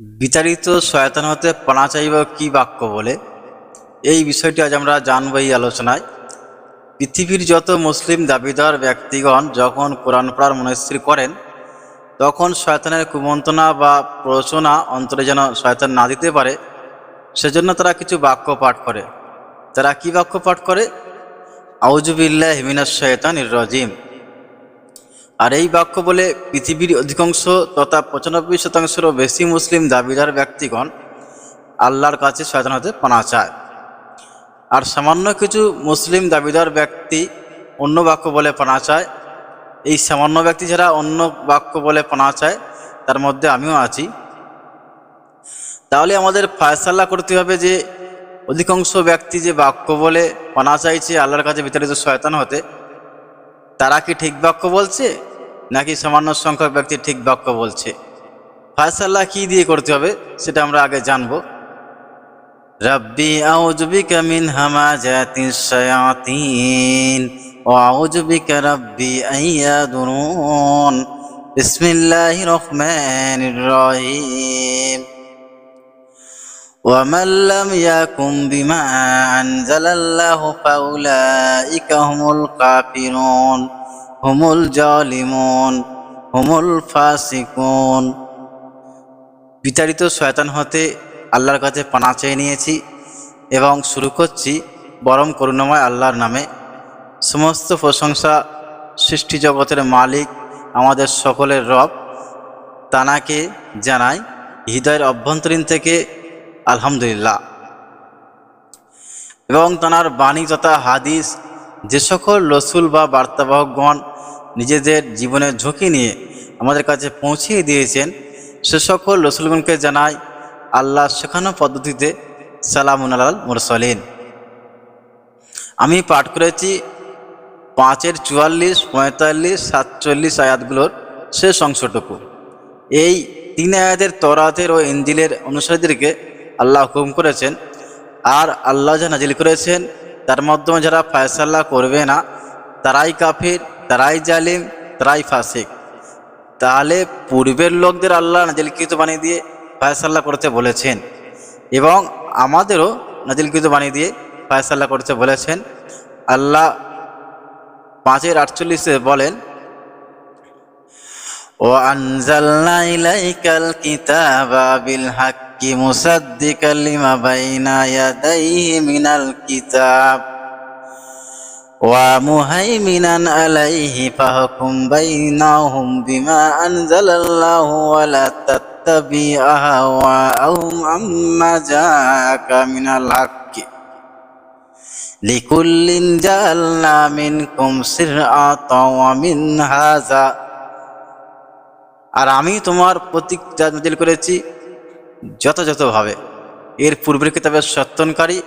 বিতাড়িত শয়তান হতে পানা চাইব কি বাক্য বলে? এই বিষয়টি আজ আমরা জানব এই আলোচনায়। পৃথিবীর যত মুসলিম দাবিদার ব্যক্তিগণ যখন কোরআন পড়ার মনস্থির করেন, তখন শয়তানের কুমন্ত্রণা বা প্ররোচনা অন্তরে যেন শয়তান না দিতে পারে, সেজন্য তারা কিছু বাক্য পাঠ করে। তারা কি বাক্য পাঠ করে? আউজুবিল্লাহ হিমিনাস শয়তানির রজিম। আর এই বাক্য বলে পৃথিবীর অধিকাংশ তথা পঁচানব্বই শতাংশেরও বেশি মুসলিম দাবিদার ব্যক্তিগণ আল্লাহর কাছে শয়তান হতে পানা চায়। আর সামান্য কিছু মুসলিম দাবিদার ব্যক্তি অন্য বাক্য বলে পানা চায়। এই সামান্য ব্যক্তি যারা অন্য বাক্য বলে পানা চায়, তার মধ্যে আমিও আছি। তাহলে আমাদের ফায়সাল্লা করতে হবে যে অধিকাংশ ব্যক্তি যে বাক্য বলে পানা চাইছে আল্লাহর কাছে বিতাড়িত শয়তান হতে, তারা কি ঠিক বাক্য বলছে? নাকি সামান্য সংখ্যক ব্যক্তি ঠিক বাক্য বলছে ফায়সাল্লাহ কি দিয়ে করতে হবে সেটা আমরা আগে জানবো রব্বি আউজবিকা মিন হামাজাতিস শায়াতিন ও আউজবিকা রব্বি আইয়াদুরুন বিসমিল্লাহির রহমানির রহিম ومن لم يكن بما أنزل الله فأولئك هم الكافرون হুমুল জলিমন, হুমুল ফাসিকুন। বিতাড়িত শয়তান হতে আল্লাহর কাছে পানা চেয়ে নিয়েছি এবং শুরু করছি বরম করুণাময় আল্লাহর নামে। সমস্ত প্রশংসা সৃষ্টি জগতের মালিক আমাদের সকলের রব, তানাকে জানাই হৃদয়ের অভ্যন্তরীণ থেকে আলহামদুলিল্লাহ। এবং তানার বাণী তথা হাদিস যে সকল রসুল বা বার্তাবাহকগণ নিজেদের জীবনের ঝুঁকি নিয়ে আমাদের কাছে পৌঁছিয়ে দিয়েছেন। সে সকল রসুলগণকে জানাই আল্লাহ শেখানো পদ্ধতিতে সালামুন আলাল মুরসলিন। আমি পাঠ করেছি পাঁচের চুয়াল্লিশ, পঁয়তাল্লিশ, সাতচল্লিশ আয়াতগুলোর শেষ অংশটুকু। এই তিন আয়াতের তরাতের ও ইঞ্জিলের অনুসারীদেরকে আল্লাহ হুকুম করেছেন। আর আল্লাহ যা নাজিল করেছেন, তার মাধ্যমে যারা ফায়সাল্লাহ করবে না, তারাই কাফির। তারাই জালিম তারাই ফাসিক তাহলে পূর্বের লোকদের আল্লাহ নাজিলকৃত বানিয়ে দিয়ে ফায়সাল্লাহ করতে বলেছেন এবং আমাদেরও নাজিলকৃত বানিয়ে দিয়ে ফায়সাল্লাহ করতে বলেছেন আল্লাহ পাঁচের আটচল্লিশে বলেন وأنزلنا إليك الكتاب بالحق مصدقا لما بين يديه من الكتاب ومهيمنا عليه فاحكم بينهم بما أنزل الله ولا تتبع أهواءهم عما جاءك من الحق لكل جعلنا منكم شرعة ومن هذا আর আমি তোমার প্রতীক নাজিল করেছি যথাযথভাবে এর পূর্বের কিতাবের সত্যনকারী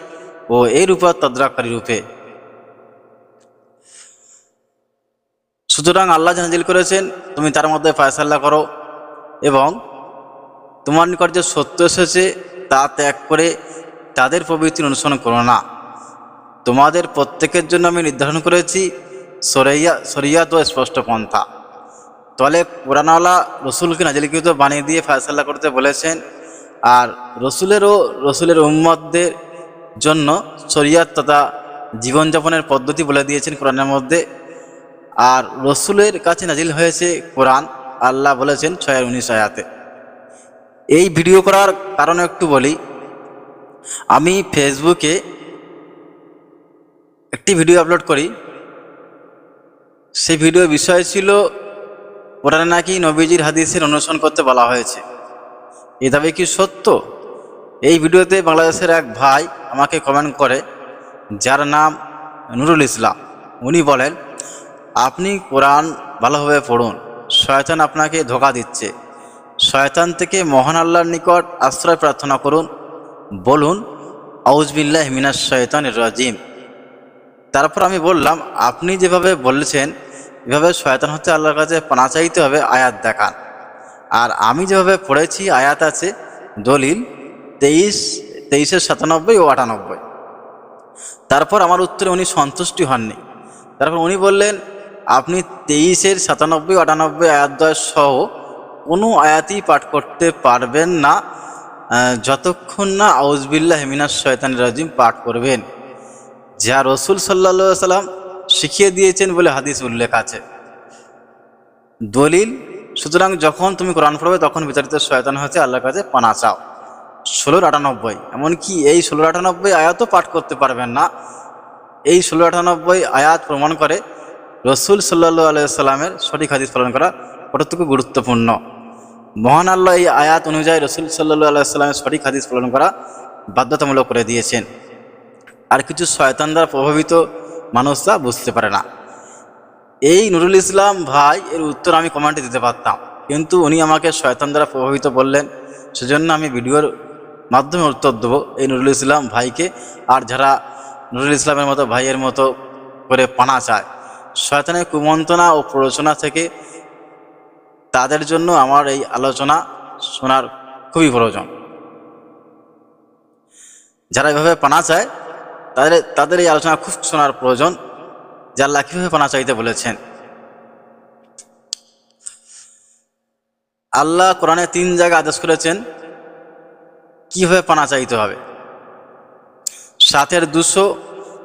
ও এর উপর তদ্রাকারী রূপে সুতরাং আল্লাহ নাজিল করেছেন, তুমি তার মধ্যে ফায়সাল্লা করো এবং তোমার নিকট যে সত্য এসেছে তা ত্যাগ করে তাদের প্রবৃত্তি অনুসরণ করো না। তোমাদের প্রত্যেকের জন্য আমি নির্ধারণ করেছি, সরিয়া সরিয়াত ও স্পষ্ট পন্থা। তাহলে কোরআনওয়ালা রসুলকে নাজিলকৃত বানিয়ে দিয়ে ফয়সাল্লা করতে বলেছেন, আর রসুলেরও, রসুলের উম্মতদের জন্য শরিয়াত তথা জীবনযাপনের পদ্ধতি বলে দিয়েছেন কোরআনের মধ্যে। আর রসুলের কাছে নাজিল হয়েছে কোরআন। আল্লাহ বলেছেন ছয় উনিশ আয়াতে। এই ভিডিও করার কারণ একটু বলি, আমি ফেসবুকে একটি ভিডিও আপলোড করি। সেই ভিডিও বিষয় ছিল কোরআনে নাকি নবীজির হাদিসের অনুসরণ করতে বলা হয়েছে। এ দাবি কি সত্য? এই ভিডিওতে বাংলাদেশের এক ভাই আমাকে কমেন্ট করে, যার নাম নুরুল ইসলাম। উনি বলেন আপনি কোরআন ভালোভাবে পড়ুন। শয়তান আপনাকে ধোকা দিচ্ছে। শয়তান থেকে মহান আল্লাহর নিকট আশ্রয় প্রার্থনা করুন। বলুন আউজবিল্লাহ মিনাস শয়তান রাজিম। তারপর আমি বললাম, আপনি যেভাবে বলেছেন, এভাবে শয়তান হচ্ছে আল্লাহর কাছে পানা চাইতে হবে, আয়াত দেখান। আর আমি যেভাবে পড়েছি, আয়াত আছে, দলিল তেইশ, তেইশের সাতানব্বই ও আটানব্বই। তারপর আমার উত্তরে উনি সন্তুষ্টি হননি। তারপর উনি বললেন আপনি তেইশের সাতানব্বই, আটানব্বই আয়াত সহ কোনো আয়াতই পাঠ করতে পারবেন না। যতক্ষণ না আউজবিল্লাহ হেমিনাস শয়তান রাজিম পাঠ করবেন। যা রসুল সাল্লা সাল্লাম শিখিয়ে দিয়েছেন বলে হাদিস উল্লেখ আছে। দলিল, সুতরাং যখন তুমি কোরআন পড়বে তখন বিতাড়িত শয়তান হচ্ছে আল্লাহর কাছে পানা চাও। ষোলোর আটানব্বই, এমনকি এই ষোলোর আটানব্বই আয়াতও পাঠ করতে পারবেন না। এই ষোলো আটানব্বই আয়াত প্রমাণ করে রসুল সাল্লা আলাইসাল্লামের সঠিক হাদিস পালন করা কতটুকু গুরুত্বপূর্ণ? মহান আল্লাহ এই আয়াত অনুযায়ী রসুল সাল্লা আলাইসাল্লামের সঠিক হাদিস পালন করা বাধ্যতামূলক করে দিয়েছেন। আর কিছু শয়তান দ্বারা প্রভাবিত মানুষরা বুঝতে পারে না। এই নুরুল ইসলাম ভাই, এর উত্তর আমি কমেন্টে দিতে পারতাম। কিন্তু উনি আমাকে শয়তান দ্বারা প্রভাবিত বললেন। সেজন্য আমি ভিডিওর মাধ্যমে উত্তর দেবো। এই নুরুল ইসলাম ভাইকে আর যারা নুরুল ইসলামের মতো ভাইয়ের মতো করে পানা চায় শয়তানের কুমন্ত্রণা ও প্ররোচনা থেকে তাদের জন্য আমার এই আলোচনা শোনার খুবই প্রয়োজন। যারা এভাবে পানা চায়, তাদের তাদের এই আলোচনা খুব শোনার প্রয়োজন, যে আল্লাহ কীভাবে পানা চাইতে বলেছেন। আল্লাহ কোরআনে তিন জায়গায় আদেশ করেছেন, কীভাবে পানা চাইতে হবে। সাতের দুশো,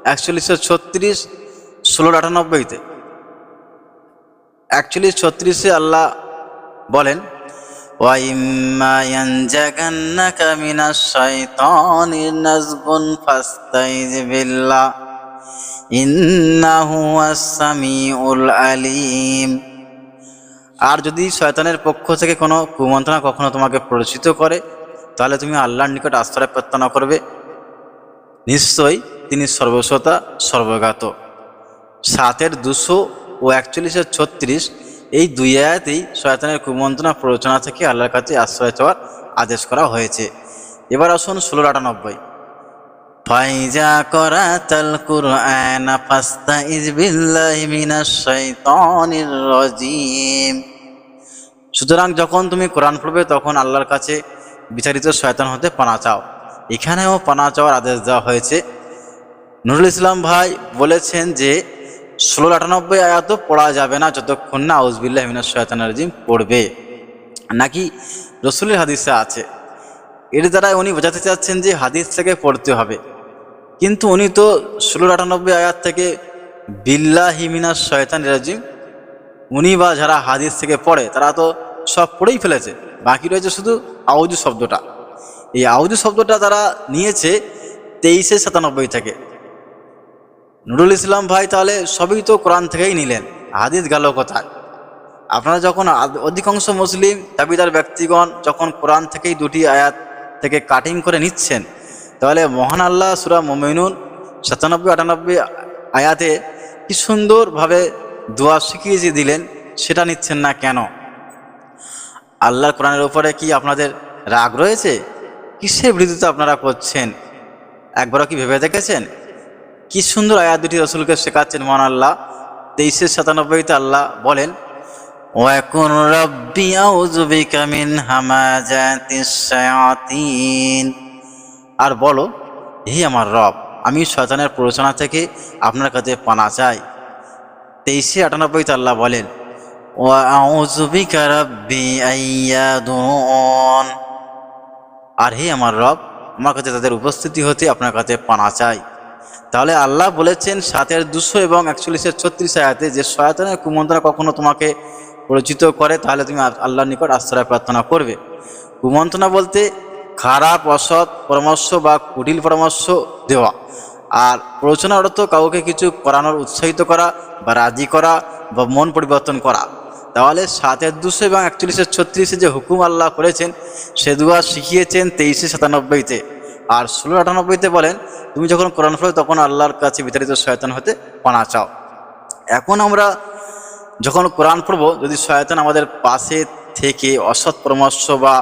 একচল্লিশশো ছত্রিশ ষোলোর আটানব্বইতে। অ্যাকচুয়ালি ছত্রিশে আল্লাহ বলেন আর যদি শয়তানের পক্ষ থেকে কোনো কুমন্ত্রণা কখনো তোমাকে প্রচিত করে, তাহলে তুমি আল্লাহর নিকট আশ্রয় প্রার্থনা করবে। নিশ্চয়ই তিনি সর্বস্বতা, সর্বজ্ঞাত। সাতের দুশো ও একচল্লিশের ছত্রিশ, এই দুই আয়াতেই শয়তানের কুমন্ত্রণা, প্ররোচনা থেকে আল্লাহর কাছে আশ্রয় চাওয়ার আদেশ করা হয়েছে। এবার আসুন ষোলো আটানব্বই। ফাইজা করা তাল কুরআন ফাস্তাইজ বিল্লাহি মিনাশ শাইতানির রাজিম। সুতরাং যখন তুমি কোরআন পড়বে, তখন আল্লাহর কাছে বিচারিত শয়তান হতে পানা চাও। এখানেও পানা চাওয়ার আদেশ দেওয়া হয়েছে। নুরুল ইসলাম ভাই বলেছেন যে ষোলো আটানব্বই আয়াতও পড়া যাবে না যতক্ষণ না আউজবিল্লাহ মিনাশ শয়তান রাজিম পড়বে। নাকি? রসুলের হাদিসে আছে। এর দ্বারা উনি বোঝাতে চাচ্ছেন যে হাদিস থেকে পড়তে হবে। কিন্তু উনি তো ষোলো আটানব্বই আয়াত থেকে বিল্লাহি মিনাশ শয়তান রাজিম, উনি বা যারা হাদিস থেকে পড়ে, তারা তো সব পড়েই ফেলেছে। বাকি রয়েছে শুধু আউজু শব্দটা। এই আউজু শব্দটা তারা নিয়েছে তেইশে সাতানব্বই থেকে। নুরুল ইসলাম ভাই তাহলে সবই তো কোরআন থেকেই নিলেন, হাদিস গেল কোথায়? আপনারা যখন অধিকাংশ মুসলিম দাবিদার ব্যক্তিগণ যখন কোরআন থেকেই দুটি আয়াত থেকে কাটিং করে নিচ্ছেন, তাহলে মহান আল্লাহ সুরা মোমিনুন সাতানব্বই, আটানব্বই আয়াতে কি সুন্দরভাবে দোয়া শিখিয়ে যে দিলেন, সেটা নিচ্ছেন না কেন? আল্লাহর কোরআনের উপরে কি আপনাদের রাগ রয়েছে? কিসের বিরোধিতা আপনারা করছেন? একবারও কি ভেবে দেখেছেন? কি সুন্দর আয়া দুটি রসুলকে শেখাচ্ছেন, মহান আল্লাহ। তেইশে সাতানব্বইতে আল্লাহ বলেন মিন আর বলো, হে আমার রব, আমি শয়তানের প্ররোচনা থেকে আপনার কাছে পানা চাই। তেইশে আটানব্বইতে আল্লাহ বলেন আর হে আমার রব, আমার কাছে তাদের উপস্থিতি হতে আপনার কাছে পানা চাই। তাহলে আল্লাহ বলেছেন সাতের দুশো এবং একচল্লিশের ছত্রিশ আয়াতে যে শয়তানের কুমন্ত্রণা কখনো তোমাকে পরিচিত করে, তাহলে তুমি আল্লাহর নিকট আশ্রয় প্রার্থনা করবে। কুমন্ত্রণা বলতে খারাপ, অসৎ পরামর্শ বা কুটিল পরামর্শ দেওয়া। আর প্ররোচনা অর্থ কাউকে কিছু করানোর উৎসাহিত করা বা রাজি করা বা মন পরিবর্তন করা। তাহলে সাতের দুশো এবং একচল্লিশের ছত্রিশে যে হুকুম আল্লাহ করেছেন, সে দুয়া শিখিয়েছেন তেইশে সাতানব্বইতে। আর ষোলো আটানব্বইতে বলেন, তুমি যখন কোরআন পড়ো, তখন আল্লাহর কাছে বিতাড়িত শয়তান হতে পানা চাও। এখন আমরা যখন কোরআন পড়ব, যদি শয়তান আমাদের পাশে থেকে অসৎ পরামর্শ বা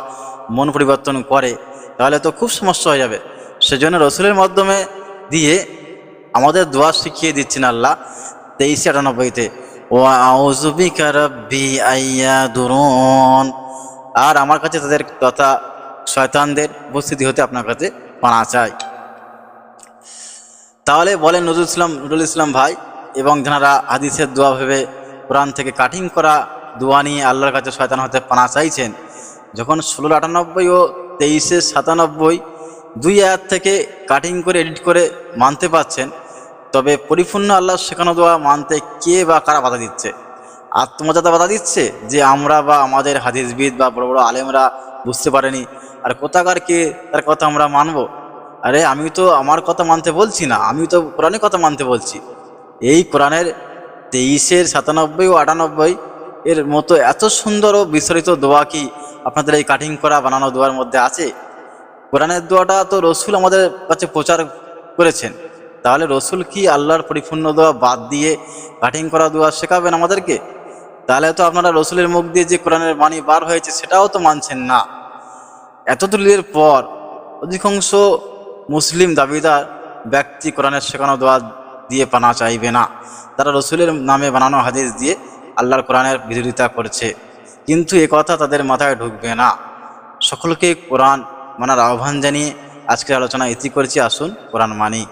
মন পরিবর্তন করে, তাহলে তো খুব সমস্যা হয়ে যাবে। সেজন্য রসুলের মাধ্যমে দিয়ে আমাদের দোয়া শিখিয়ে দিচ্ছেন আল্লাহ তেইশে আটানব্বইতে ও আইয়া আর আমার কাছে তাদের তথা শয়তানদের উপস্থিতি হতে আপনার কাছে পানা চাই তাহলে বলেন নজরুল ইসলাম, নুরুল ইসলাম ভাই এবং যারা হাদিসের দোয়া ভেবে কোরআন থেকে কাটিং করা দোয়া নিয়ে আল্লাহর কাছে শয়তান হতে পানা চাইছেন, যখন ষোলো আটানব্বই ও তেইশে সাতানব্বই দুই আয়াত থেকে কাটিং করে এডিট করে মানতে পারছেন, তবে পরিপূর্ণ আল্লাহ শেখানো দোয়া মানতে কে বা কারা বাধা দিচ্ছে? আত্মমর্যাদা বাধা দিচ্ছে যে আমরা বা আমাদের হাদিসবিদ বা বড় বড় আলেমরা বুঝতে পারেনি? আর কোথাকার কে তার কথা আমরা মানবো? আরে আমি তো আমার কথা মানতে বলছি না আমি তো কোরআনের কথা মানতে বলছি। এই কোরআনের তেইশের, সাতানব্বই ও আটানব্বই এর মতো এত সুন্দর ও বিস্তারিত দোয়া কি আপনাদের এই কাটিং করা, বানানো দোয়ার মধ্যে আছে? কোরআনের দোয়াটা তো রসুল আমাদের কাছে প্রচার করেছেন। তাহলে রসুল কি আল্লাহর পরিপূর্ণ দোয়া বাদ দিয়ে কাটিং করা দোয়া শেখাবেন আমাদেরকে? তাহলে তো আপনারা রসুলের মুখ দিয়ে যে কোরআনের বাণী বার হয়েছে, সেটাও তো মানছেন না। এত দলিলের পর অধিকাংশ মুসলিম দাবিদার ব্যক্তি কোরআনের শেখানো দোয়া দিয়ে পানা চাইবে না। তারা রসুলের নামে বানানো হাদিস দিয়ে আল্লাহর কোরআনের বিরোধিতা করছে। কিন্তু এ কথা তাদের মাথায় ঢুকবে না। সকলকে কোরআন মানার আহ্বান জানিয়ে আজকের আলোচনা ইতি করছি। আসুন কোরআন মানি।